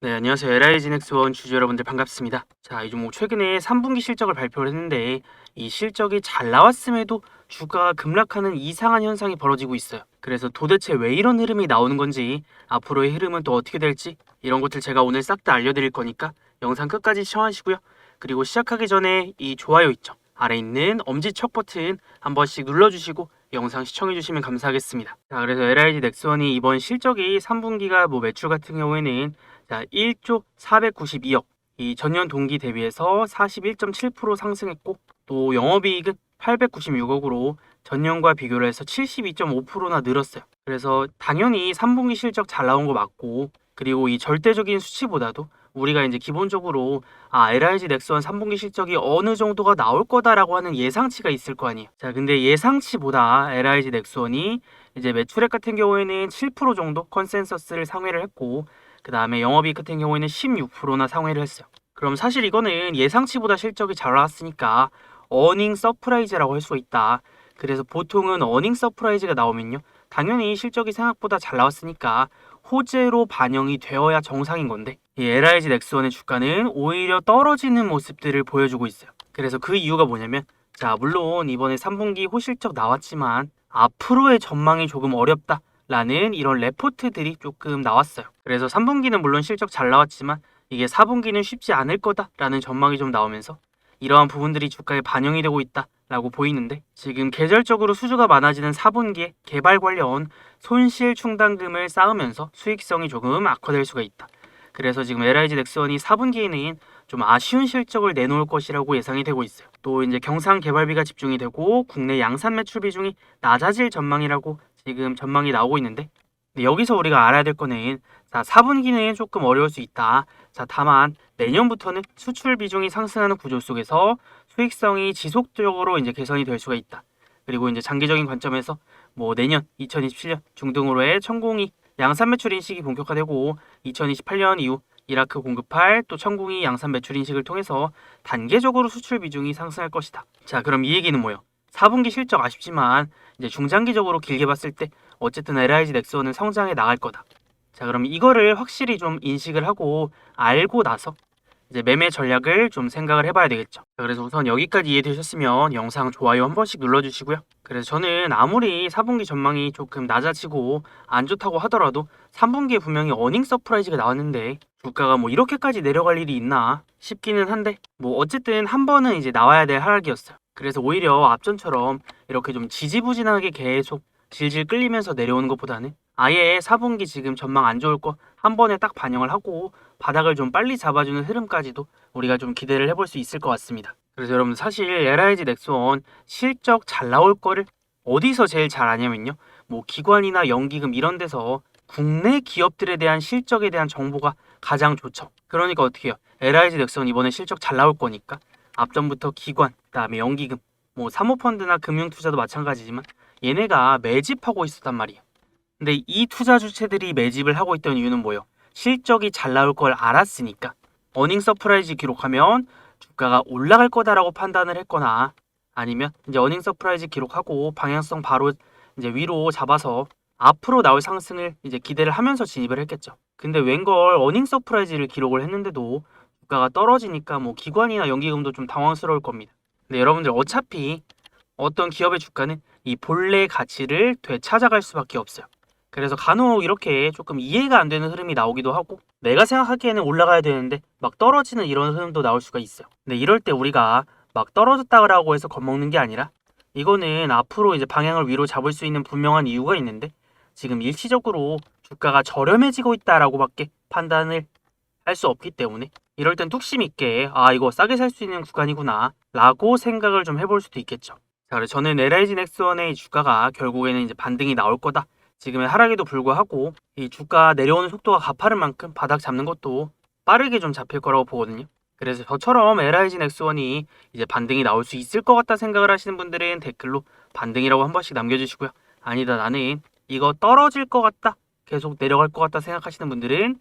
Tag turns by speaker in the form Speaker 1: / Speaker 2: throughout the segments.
Speaker 1: 네, 안녕하세요. LIG넥스원 주주 여러분들 반갑습니다. 자, 이 종목 최근에 3분기 실적을 발표를 했는데 이 실적이 잘 나왔음에도 주가가 급락하는 이상한 현상이 벌어지고 있어요. 그래서 도대체 왜 이런 흐름이 나오는 건지 앞으로의 흐름은 또 어떻게 될지 이런 것들 제가 오늘 싹 다 알려드릴 거니까 영상 끝까지 시청하시고요. 그리고 시작하기 전에 이 좋아요 있죠? 아래 있는 엄지척 버튼 한 번씩 눌러주시고 영상 시청해주시면 감사하겠습니다. 자, 그래서 LIG 넥스원이 이번 실적이 3분기가 뭐 매출 같은 경우에는 자, 1조 492억. 이 전년 동기 대비해서 41.7% 상승했고 또 영업이익은 896억으로 전년과 비교를 해서 72.5%나 늘었어요. 그래서 당연히 3분기 실적 잘 나온 거 맞고 그리고 이 절대적인 수치보다도 우리가 이제 기본적으로 아 LIG 넥스원 3분기 실적이 어느 정도가 나올 거다라고 하는 예상치가 있을 거 아니에요. 자, 근데 예상치보다 LIG 넥스원이 이제 매출액 같은 경우에는 7% 정도 컨센서스를 상회를 했고 그 다음에 영업이익 같은 경우에는 16%나 상회를 했어요. 그럼 사실 이거는 예상치보다 실적이 잘 나왔으니까 어닝 서프라이즈라고 할 수가 있다. 그래서 보통은 어닝 서프라이즈가 나오면요. 당연히 실적이 생각보다 잘 나왔으니까 호재로 반영이 되어야 정상인 건데 이 LIG 넥스원의 주가는 오히려 떨어지는 모습들을 보여주고 있어요. 그래서 그 이유가 뭐냐면 자 물론 이번에 3분기 호실적 나왔지만 앞으로의 전망이 조금 어렵다. 라는 이런 레포트들이 조금 나왔어요. 그래서 3분기는 물론 실적 잘 나왔지만 이게 4분기는 쉽지 않을 거다라는 전망이 좀 나오면서 이러한 부분들이 주가에 반영이 되고 있다라고 보이는데 지금 계절적으로 수주가 많아지는 4분기에 개발 관련 손실 충당금을 쌓으면서 수익성이 조금 악화될 수가 있다. 그래서 지금 LIG 넥스원이 4분기에는 좀 아쉬운 실적을 내놓을 것이라고 예상이 되고 있어요. 또 이제 경상 개발비가 집중이 되고 국내 양산 매출 비중이 낮아질 전망이라고 지금 전망이 나오고 있는데 여기서 우리가 알아야 될 거는 자 4분기는 조금 어려울 수 있다. 자 다만 내년부터는 수출 비중이 상승하는 구조 속에서 수익성이 지속적으로 이제 개선이 될 수가 있다. 그리고 이제 장기적인 관점에서 뭐 내년 2027년 중등으로의 천공이 양산 매출 인식이 본격화되고 2028년 이후 이라크 공급할 또 천공이 양산 매출 인식을 통해서 단계적으로 수출 비중이 상승할 것이다. 자 그럼 이 얘기는 뭐예요? 4분기 실적 아쉽지만 이제 중장기적으로 길게 봤을 때 어쨌든 LIG 넥스원은 성장해 나갈 거다. 자, 그럼 이거를 확실히 좀 인식을 하고 알고 나서 이제 매매 전략을 좀 생각을 해봐야 되겠죠. 자, 그래서 우선 여기까지 이해되셨으면 영상 좋아요 한 번씩 눌러주시고요. 그래서 저는 아무리 4분기 전망이 조금 낮아지고 안 좋다고 하더라도 3분기에 분명히 어닝 서프라이즈가 나왔는데 주가가 뭐 이렇게까지 내려갈 일이 있나 싶기는 한데 뭐 어쨌든 한 번은 이제 나와야 될 하락이었어요. 그래서 오히려 앞전처럼 이렇게 좀 지지부진하게 계속 질질 끌리면서 내려오는 것보다는 아예 4분기 지금 전망 안 좋을 거 한 번에 딱 반영을 하고 바닥을 좀 빨리 잡아주는 흐름까지도 우리가 좀 기대를 해볼 수 있을 것 같습니다. 그래서 여러분 사실 LIG 넥스원 실적 잘 나올 거를 어디서 제일 잘 아냐면요. 뭐 기관이나 연기금 이런 데서 국내 기업들에 대한 실적에 대한 정보가 가장 좋죠. 그러니까 어떻게 해요? LIG 넥스원 이번에 실적 잘 나올 거니까 앞전부터 기관, 그다음에 연기금, 뭐 사모펀드나 금융투자도 마찬가지지만 얘네가 매집하고 있었단 말이에요. 근데 이 투자 주체들이 매집을 하고 있던 이유는 뭐예요? 실적이 잘 나올 걸 알았으니까 어닝 서프라이즈 기록하면 주가가 올라갈 거다라고 판단을 했거나 아니면 이제 어닝 서프라이즈 기록하고 방향성 바로 이제 위로 잡아서 앞으로 나올 상승을 이제 기대를 하면서 진입을 했겠죠. 근데 웬걸 어닝 서프라이즈를 기록을 했는데도 주가가 떨어지니까 뭐 기관이나 연기금도 좀 당황스러울 겁니다. 근데 여러분들 어차피 어떤 기업의 주가는 이 본래 가치를 되찾아갈 수밖에 없어요. 그래서 간혹 이렇게 조금 이해가 안 되는 흐름이 나오기도 하고 내가 생각하기에는 올라가야 되는데 막 떨어지는 이런 흐름도 나올 수가 있어요. 근데 이럴 때 우리가 막 떨어졌다고 해서 겁먹는 게 아니라 이거는 앞으로 이제 방향을 위로 잡을 수 있는 분명한 이유가 있는데 지금 일시적으로 주가가 저렴해지고 있다라고밖에 판단을 할 수 없기 때문에 이럴 땐 뚝심 있게 아 이거 싸게 살 수 있는 구간이구나 라고 생각을 좀 해볼 수도 있겠죠. 자 그래서 저는 LIG 넥스원의 주가가 결국에는 이제 반등이 나올 거다. 지금의 하락에도 불구하고 이 주가 내려오는 속도가 가파른 만큼 바닥 잡는 것도 빠르게 좀 잡힐 거라고 보거든요. 그래서 저처럼 LIG 넥스원이 이제 반등이 나올 수 있을 것 같다 생각을 하시는 분들은 댓글로 반등이라고 한 번씩 남겨주시고요. 아니다 나는 이거 떨어질 것 같다 계속 내려갈 것 같다 생각하시는 분들은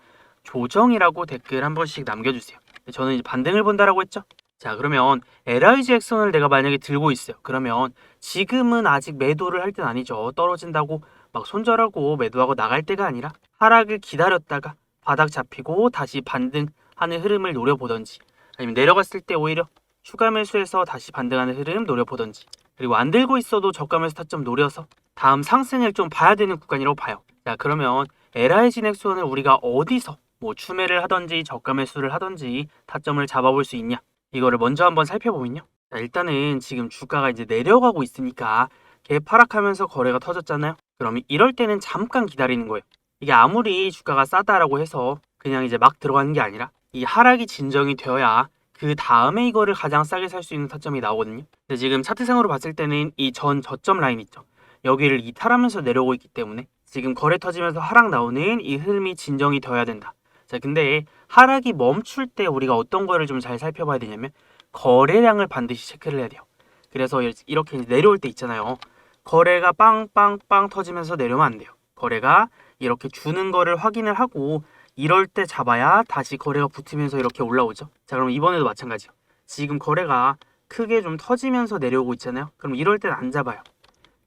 Speaker 1: 조정이라고 댓글 한 번씩 남겨주세요. 저는 이제 반등을 본다라고 했죠. 자 그러면 LIG 액선을 내가 만약에 들고 있어요. 그러면 지금은 아직 매도를 할 때는 아니죠. 떨어진다고 막 손절하고 매도하고 나갈 때가 아니라 하락을 기다렸다가 바닥 잡히고 다시 반등하는 흐름을 노려보던지 아니면 내려갔을 때 오히려 추가 매수해서 다시 반등하는 흐름 노려보던지 그리고 안 들고 있어도 저가 매수 타점 노려서 다음 상승을 좀 봐야 되는 구간이라고 봐요. 자 그러면 LIG 넥스원을 우리가 어디서 뭐 추매를 하던지 저가 매수를 하던지 타점을 잡아볼 수 있냐 이거를 먼저 한번 살펴보면요. 자, 일단은 지금 주가가 이제 내려가고 있으니까 개파락하면서 거래가 터졌잖아요. 그럼 이럴 때는 잠깐 기다리는 거예요. 이게 아무리 주가가 싸다라고 해서 그냥 이제 막 들어가는 게 아니라 이 하락이 진정이 되어야 그 다음에 이거를 가장 싸게 살 수 있는 타점이 나오거든요. 근데 지금 차트상으로 봤을 때는 이 전 저점 라인 있죠. 여기를 이탈하면서 내려오고 있기 때문에 지금 거래 터지면서 하락 나오는 이 흐름이 진정이 되어야 된다. 자, 근데 하락이 멈출 때 우리가 어떤 거를 좀 잘 살펴봐야 되냐면 거래량을 반드시 체크를 해야 돼요. 그래서 이렇게 내려올 때 있잖아요. 거래가 빵빵빵 터지면서 내려오면 안 돼요. 거래가 이렇게 주는 거를 확인을 하고 이럴 때 잡아야 다시 거래가 붙으면서 이렇게 올라오죠. 자, 그럼 이번에도 마찬가지요. 지금 거래가 크게 좀 터지면서 내려오고 있잖아요. 그럼 이럴 때는 안 잡아요.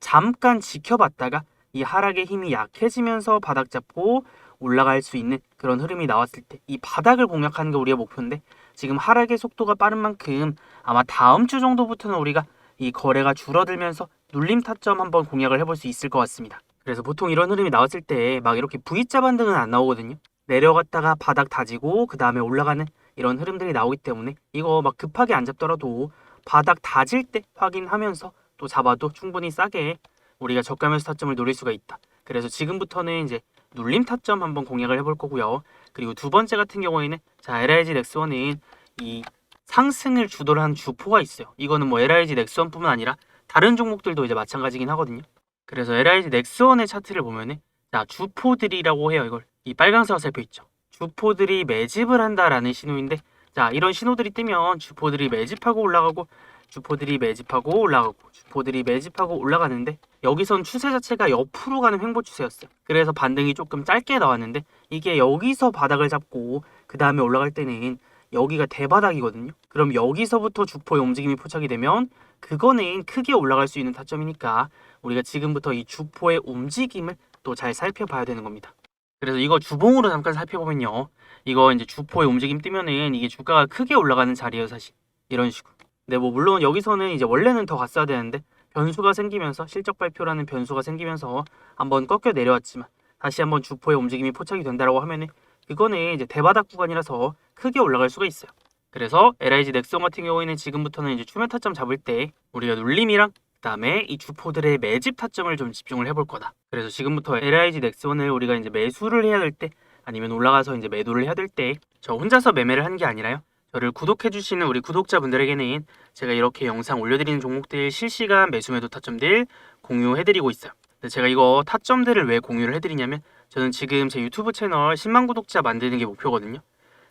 Speaker 1: 잠깐 지켜봤다가 이 하락의 힘이 약해지면서 바닥 잡고 올라갈 수 있는 그런 흐름이 나왔을 때 이 바닥을 공략하는 게 우리의 목표인데 지금 하락의 속도가 빠른 만큼 아마 다음 주 정도부터는 우리가 이 거래가 줄어들면서 눌림 타점 한번 공략을 해볼 수 있을 것 같습니다. 그래서 보통 이런 흐름이 나왔을 때 막 이렇게 V자 반등은 안 나오거든요. 내려갔다가 바닥 다지고 그 다음에 올라가는 이런 흐름들이 나오기 때문에 이거 막 급하게 안 잡더라도 바닥 다질 때 확인하면서 또 잡아도 충분히 싸게 우리가 저가면서 타점을 노릴 수가 있다. 그래서 지금부터는 이제 눌림 타점 한번 공략을 해볼 거고요. 그리고 두 번째 같은 경우에는 자 LIG 넥스원은 이 상승을 주도를 한 주포가 있어요. 이거는 뭐 LIG 넥스원뿐만 아니라 다른 종목들도 이제 마찬가지긴 하거든요. 그래서 LIG 넥스원의 차트를 보면은 자 주포들이라고 해요. 이걸 이 빨간색 화살표 있죠. 주포들이 매집을 한다라는 신호인데 자 이런 신호들이 뜨면 주포들이 매집하고 올라가고 주포들이 매집하고 올라가고 주포들이 매집하고 올라가는데 여기선 추세 자체가 옆으로 가는 횡보 추세였어요. 그래서 반등이 조금 짧게 나왔는데 이게 여기서 바닥을 잡고 그 다음에 올라갈 때는 여기가 대바닥이거든요. 그럼 여기서부터 주포의 움직임이 포착이 되면 그거는 크게 올라갈 수 있는 타점이니까 우리가 지금부터 이 주포의 움직임을 또 잘 살펴봐야 되는 겁니다. 그래서 이거 주봉으로 잠깐 살펴보면요. 이거 이제 주포의 움직임 뜨면은 이게 주가가 크게 올라가는 자리예요, 사실. 이런 식으로. 근데 뭐 물론 여기서는 이제 원래는 더 갔어야 되는데 변수가 생기면서 실적 발표라는 변수가 생기면서 한번 꺾여 내려왔지만 다시 한번 주포의 움직임이 포착이 된다라고 하면은 그거는 이제 대바닥 구간이라서 크게 올라갈 수가 있어요. 그래서 LIG 넥슨 같은 경우에는 지금부터는 이제 추면 타점 잡을 때 우리가 눌림이랑 그다음에 이 주포들의 매집 타점을 좀 집중을 해볼 거다. 그래서 지금부터 LIG 넥슨을 우리가 이제 매수를 해야 될 때 아니면 올라가서 이제 매도를 해야 될 때 저 혼자서 매매를 한 게 아니라요. 저를 구독해주시는 우리 구독자분들에게는 제가 이렇게 영상 올려드리는 종목들 실시간 매수 매도 타점들 공유해드리고 있어요. 제가 이거 타점들을 왜 공유를 해드리냐면 저는 지금 제 유튜브 채널 10만 구독자 만드는 게 목표거든요.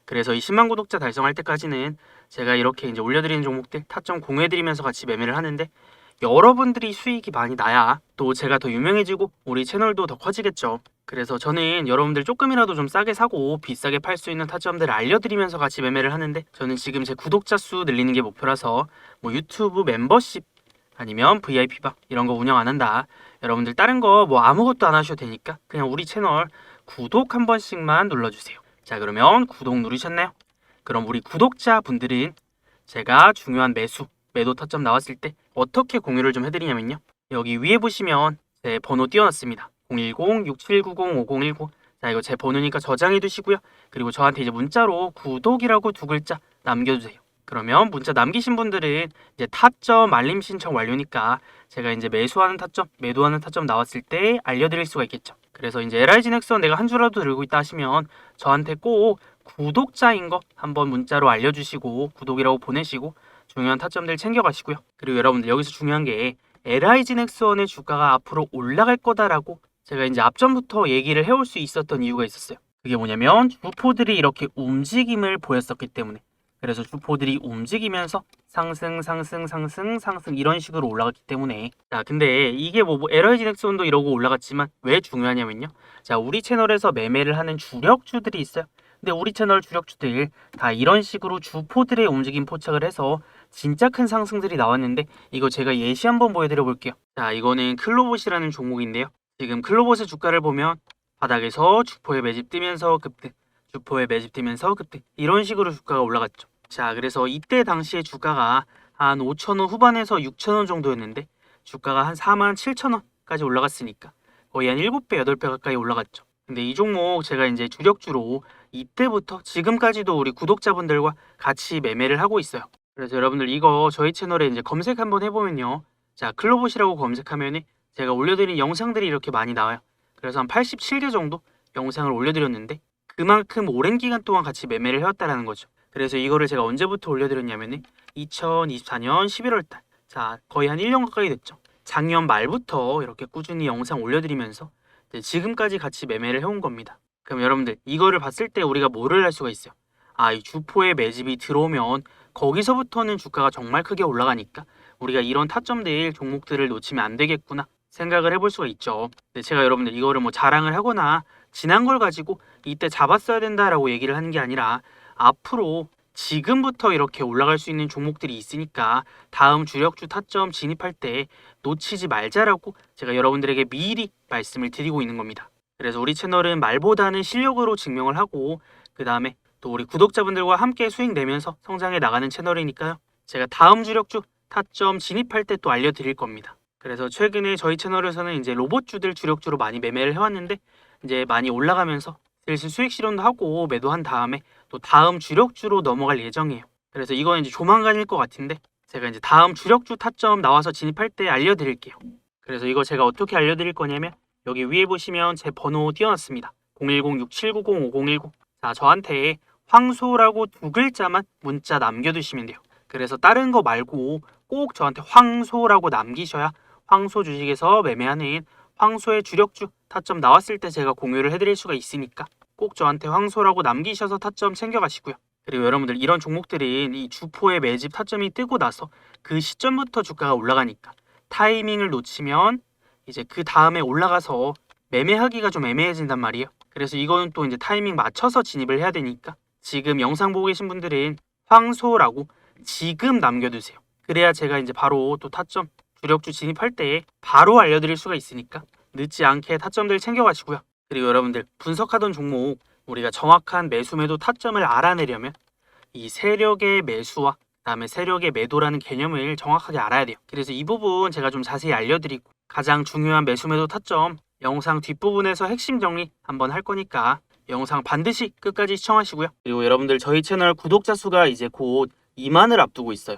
Speaker 1: 그래서 이 10만 구독자 달성할 때까지는 제가 이렇게 이제 올려드리는 종목들 타점 공유해드리면서 같이 매매를 하는데 여러분들이 수익이 많이 나야 또 제가 더 유명해지고 우리 채널도 더 커지겠죠. 그래서 저는 여러분들 조금이라도 좀 싸게 사고 비싸게 팔 수 있는 타점들을 알려드리면서 같이 매매를 하는데 저는 지금 제 구독자 수 늘리는 게 목표라서 뭐 유튜브 멤버십 아니면 VIP방 이런 거 운영 안 한다. 여러분들 다른 거 뭐 아무것도 안 하셔도 되니까 그냥 우리 채널 구독 한 번씩만 눌러주세요. 자 그러면 구독 누르셨나요? 그럼 우리 구독자 분들은 제가 중요한 매수 매도 타점 나왔을 때 어떻게 공유를 좀 해드리냐면요. 여기 위에 보시면 제 번호 띄워놨습니다. 010-6790-5019 자 이거 제 번호니까 저장해 두시고요. 그리고 저한테 이제 문자로 구독이라고 두 글자 남겨주세요. 그러면 문자 남기신 분들은 이제 타점 알림 신청 완료니까 제가 이제 매수하는 타점, 매도하는 타점 나왔을 때 알려드릴 수가 있겠죠. 그래서 이제 LIG 넥선 내가 한 주라도 들고 있다 하시면 저한테 꼭 구독자인 거 한번 문자로 알려주시고 구독이라고 보내시고 중요한 타점들 챙겨가시고요. 그리고 여러분들 여기서 중요한 게 LIG 넥스원의 주가가 앞으로 올라갈 거다라고 제가 이제 앞전부터 얘기를 해올 수 있었던 이유가 있었어요. 그게 뭐냐면 주포들이 이렇게 움직임을 보였었기 때문에 그래서 주포들이 움직이면서 상승 상승 상승 상승 이런 식으로 올라갔기 때문에 자 근데 이게 뭐, 뭐 LIG 넥스원도 이러고 올라갔지만 왜 중요하냐면요 자 우리 채널에서 매매를 하는 주력주들이 있어요 근데 우리 채널 주력주들 다 이런 식으로 주포들의 움직임 포착을 해서 진짜 큰 상승들이 나왔는데 이거 제가 예시 한번 보여드려 볼게요. 자 이거는 클로봇이라는 종목인데요. 지금 클로봇의 주가를 보면 바닥에서 주포에 매집 뜨면서 급등 주포에 매집되면서 급등 이런 식으로 주가가 올라갔죠. 자, 그래서 이때 당시에 주가가 한 5,000원 후반에서 6,000원 정도였는데 주가가 한 4만 7,000원까지 올라갔으니까 거의 한 7배, 8배 가까이 올라갔죠. 근데 이 종목 제가 이제 주력주로 이때부터 지금까지도 우리 구독자분들과 같이 매매를 하고 있어요. 그래서 여러분들 이거 저희 채널에 이제 검색 한번 해보면요. 자, 클로봇이라고 검색하면은 제가 올려드린 영상들이 이렇게 많이 나와요. 그래서 한 87개 정도 영상을 올려드렸는데 그만큼 오랜 기간 동안 같이 매매를 해왔다라는 거죠. 그래서 이거를 제가 언제부터 올려드렸냐면은 2024년 11월 달. 자, 거의 한 1년 가까이 됐죠. 작년 말부터 이렇게 꾸준히 영상 올려드리면서 지금까지 같이 매매를 해온 겁니다. 그럼 여러분들 이거를 봤을 때 우리가 뭐를 할 수가 있어요? 아, 이 주포의 매집이 들어오면 거기서부터는 주가가 정말 크게 올라가니까 우리가 이런 타점들 종목들을 놓치면 안 되겠구나 생각을 해볼 수가 있죠. 근데 제가 여러분들 이거를 뭐 자랑을 하거나 지난 걸 가지고 이때 잡았어야 된다라고 얘기를 하는 게 아니라 앞으로 지금부터 이렇게 올라갈 수 있는 종목들이 있으니까 다음 주력주 타점 진입할 때 놓치지 말자라고 제가 여러분들에게 미리 말씀을 드리고 있는 겁니다. 그래서 우리 채널은 말보다는 실력으로 증명을 하고 그 다음에 또 우리 구독자분들과 함께 수익 내면서 성장해 나가는 채널이니까요. 제가 다음 주력주 타점 진입할 때 또 알려드릴 겁니다. 그래서 최근에 저희 채널에서는 이제 로봇주들 주력주로 많이 매매를 해왔는데 이제 많이 올라가면서 슬슬 수익 실현도 하고 매도한 다음에 또 다음 주력주로 넘어갈 예정이에요. 그래서 이건 이제 조만간일 것 같은데 제가 이제 다음 주력주 타점 나와서 진입할 때 알려드릴게요. 그래서 이거 제가 어떻게 알려드릴 거냐면 여기 위에 보시면 제 번호 띄워놨습니다. 010-6790-5010 자 저한테 황소라고 두 글자만 문자 남겨두시면 돼요. 그래서 다른 거 말고 꼭 저한테 황소라고 남기셔야 황소 주식에서 매매하는 황소의 주력주 타점 나왔을 때 제가 공유를 해드릴 수가 있으니까 꼭 저한테 황소라고 남기셔서 타점 챙겨가시고요. 그리고 여러분들 이런 종목들은 이 주포의 매집 타점이 뜨고 나서 그 시점부터 주가가 올라가니까 타이밍을 놓치면 이제 그 다음에 올라가서 매매하기가 좀 애매해진단 말이에요. 그래서 이거는 또 이제 타이밍 맞춰서 진입을 해야 되니까 지금 영상 보고 계신 분들은 황소라고 지금 남겨두세요. 그래야 제가 이제 바로 또 타점 주력주 진입할 때 바로 알려드릴 수가 있으니까 늦지 않게 타점들 챙겨가시고요. 그리고 여러분들 분석하던 종목 우리가 정확한 매수 매도 타점을 알아내려면 이 세력의 매수와 그다음에 세력의 매도라는 개념을 정확하게 알아야 돼요. 그래서 이 부분 제가 좀 자세히 알려드리고 가장 중요한 매수 매도 타점 영상 뒷부분에서 핵심 정리 한번 할 거니까 영상 반드시 끝까지 시청하시고요. 그리고 여러분들 저희 채널 구독자 수가 이제 곧 2만을 앞두고 있어요.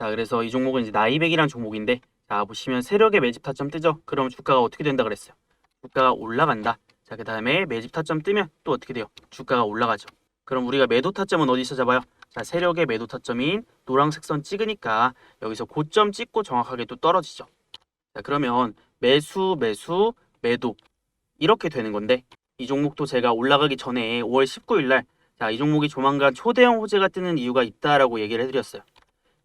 Speaker 1: 자, 그래서 이 종목은 이제 나이백이란 종목인데 자, 보시면 세력의 매집 타점 뜨죠? 그럼 주가가 어떻게 된다 그랬어요? 주가가 올라간다. 자, 그 다음에 매집 타점 뜨면 또 어떻게 돼요? 주가가 올라가죠. 그럼 우리가 매도 타점은 어디서 잡아요? 자, 세력의 매도 타점인 노란색 선 찍으니까 여기서 고점 찍고 정확하게 또 떨어지죠. 자, 그러면 매수, 매수, 매도 이렇게 되는 건데 이 종목도 제가 올라가기 전에 5월 19일 날 자, 이 종목이 조만간 초대형 호재가 뜨는 이유가 있다라고 얘기를 해드렸어요.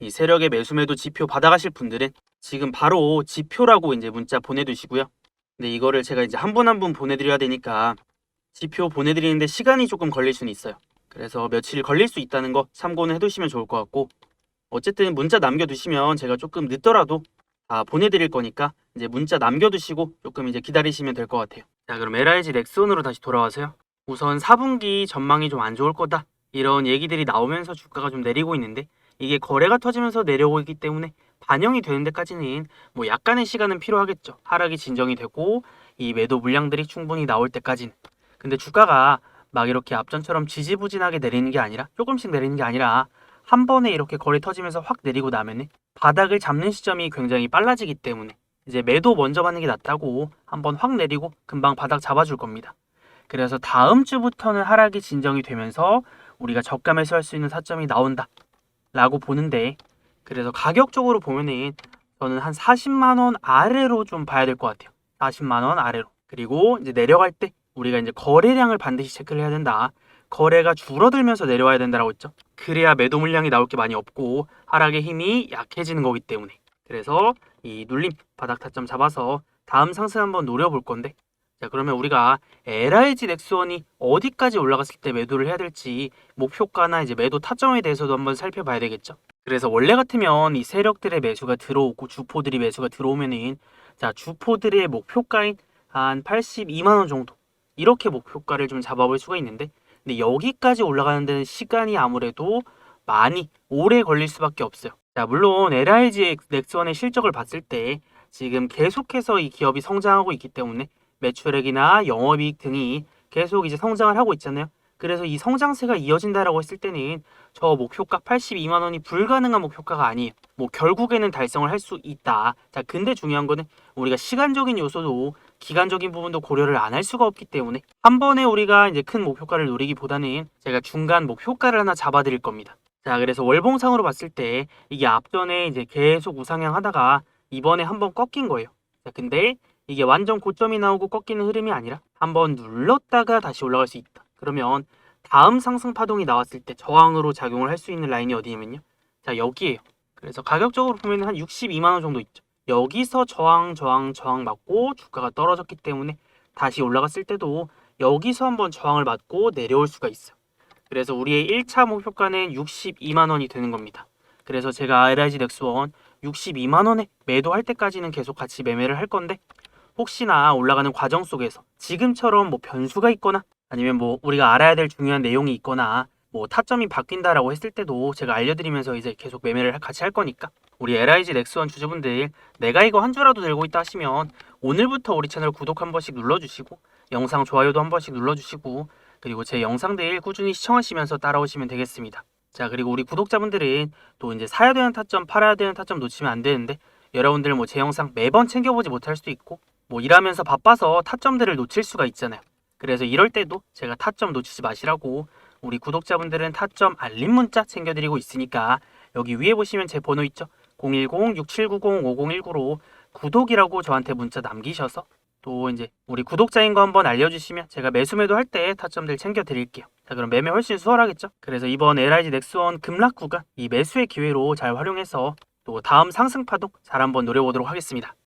Speaker 1: 이 세력의 매수 매도 지표 받아가실 분들은 지금 바로 지표라고 이제 문자 보내두시고요. 근데 이거를 제가 이제 한 분 한 분 보내드려야 되니까 지표 보내드리는데 시간이 조금 걸릴 수는 있어요. 그래서 며칠 걸릴 수 있다는 거 참고는 해두시면 좋을 것 같고 어쨌든 문자 남겨두시면 제가 조금 늦더라도 다 보내드릴 거니까 이제 문자 남겨두시고 조금 이제 기다리시면 될 것 같아요. 자 그럼 LIG 넥슨으로 다시 돌아와서요. 우선 4분기 전망이 좀 안 좋을 거다 이런 얘기들이 나오면서 주가가 좀 내리고 있는데 이게 거래가 터지면서 내려오고 있기 때문에 반영이 되는 데까지는 뭐 약간의 시간은 필요하겠죠. 하락이 진정이 되고 이 매도 물량들이 충분히 나올 때까지는. 근데 주가가 막 이렇게 앞전처럼 지지부진하게 내리는 게 아니라 조금씩 내리는 게 아니라 한 번에 이렇게 거래 터지면서 확 내리고 나면은 바닥을 잡는 시점이 굉장히 빨라지기 때문에 이제 매도 먼저 받는 게 낫다고 한번 확 내리고 금방 바닥 잡아줄 겁니다. 그래서 다음 주부터는 하락이 진정이 되면서 우리가 저가 매수할 수 있는 사점이 나온다 라고 보는데 그래서 가격적으로 보면은 저는 한 40만 원 아래로 좀 봐야 될 것 같아요. 40만 원 아래로. 그리고 이제 내려갈 때 우리가 이제 거래량을 반드시 체크를 해야 된다. 거래가 줄어들면서 내려와야 된다라고 했죠. 그래야 매도 물량이 나올 게 많이 없고 하락의 힘이 약해지는 거기 때문에. 그래서 이 눌림 바닥 타점 잡아서 다음 상승 한번 노려볼 건데. 자 그러면 우리가 LIG 넥스원이 어디까지 올라갔을 때 매도를 해야 될지 목표가나 이제 매도 타점에 대해서도 한번 살펴봐야 되겠죠. 그래서 원래 같으면 이 세력들의 매수가 들어오고 주포들이 매수가 들어오면은 자 주포들의 목표가인 한 82만 원 정도 이렇게 목표가를 좀 잡아볼 수가 있는데 근데 여기까지 올라가는 데는 시간이 아무래도 많이 오래 걸릴 수밖에 없어요. 자 물론 LIG 넥스원의 실적을 봤을 때 지금 계속해서 이 기업이 성장하고 있기 때문에 매출액이나 영업이익 등이 계속 이제 성장을 하고 있잖아요. 그래서 이 성장세가 이어진다라고 했을 때는 저 목표가 82만 원이 불가능한 목표가가 아니에요. 뭐 결국에는 달성을 할 수 있다. 자, 근데 중요한 거는 우리가 시간적인 요소도 기간적인 부분도 고려를 안 할 수가 없기 때문에 한 번에 우리가 이제 큰 목표가를 노리기보다는 제가 중간 목표가를 하나 잡아드릴 겁니다. 자, 그래서 월봉상으로 봤을 때 이게 앞전에 이제 계속 우상향 하다가 이번에 한번 꺾인 거예요. 자, 근데 이게 완전 고점이 나오고 꺾이는 흐름이 아니라 한번 눌렀다가 다시 올라갈 수 있다. 그러면 다음 상승 파동이 나왔을 때 저항으로 작용을 할 수 있는 라인이 어디냐면요. 자, 여기에요. 그래서 가격적으로 보면 한 62만 원 정도 있죠. 여기서 저항, 저항, 저항 맞고 주가가 떨어졌기 때문에 다시 올라갔을 때도 여기서 한번 저항을 맞고 내려올 수가 있어요. 그래서 우리의 1차 목표가는 62만 원이 되는 겁니다. 그래서 제가 LIG 넥스원 62만 원에 매도할 때까지는 계속 같이 매매를 할 건데 혹시나 올라가는 과정 속에서 지금처럼 뭐 변수가 있거나 아니면 뭐 우리가 알아야 될 중요한 내용이 있거나 뭐 타점이 바뀐다라고 했을 때도 제가 알려드리면서 이제 계속 매매를 같이 할 거니까 우리 LIG 넥스원 주주분들 내가 이거 한 주라도 들고 있다 하시면 오늘부터 우리 채널 구독 한 번씩 눌러주시고 영상 좋아요도 한 번씩 눌러주시고 그리고 제 영상들 꾸준히 시청하시면서 따라오시면 되겠습니다. 자 그리고 우리 구독자분들은 또 이제 사야 되는 타점 팔아야 되는 타점 놓치면 안 되는데 여러분들 뭐 제 영상 매번 챙겨보지 못할 수도 있고 뭐 일하면서 바빠서 타점들을 놓칠 수가 있잖아요. 그래서 이럴 때도 제가 타점 놓치지 마시라고 우리 구독자분들은 타점 알림 문자 챙겨드리고 있으니까 여기 위에 보시면 제 번호 있죠? 010-6790-5019로 구독이라고 저한테 문자 남기셔서 또 이제 우리 구독자인 거 한번 알려주시면 제가 매수 매도 할 때 타점들 챙겨 드릴게요. 자 그럼 매매 훨씬 수월하겠죠? 그래서 이번 LIG 넥스원 급락 구간 이 매수의 기회로 잘 활용해서 또 다음 상승 파동 잘 한번 노려보도록 하겠습니다.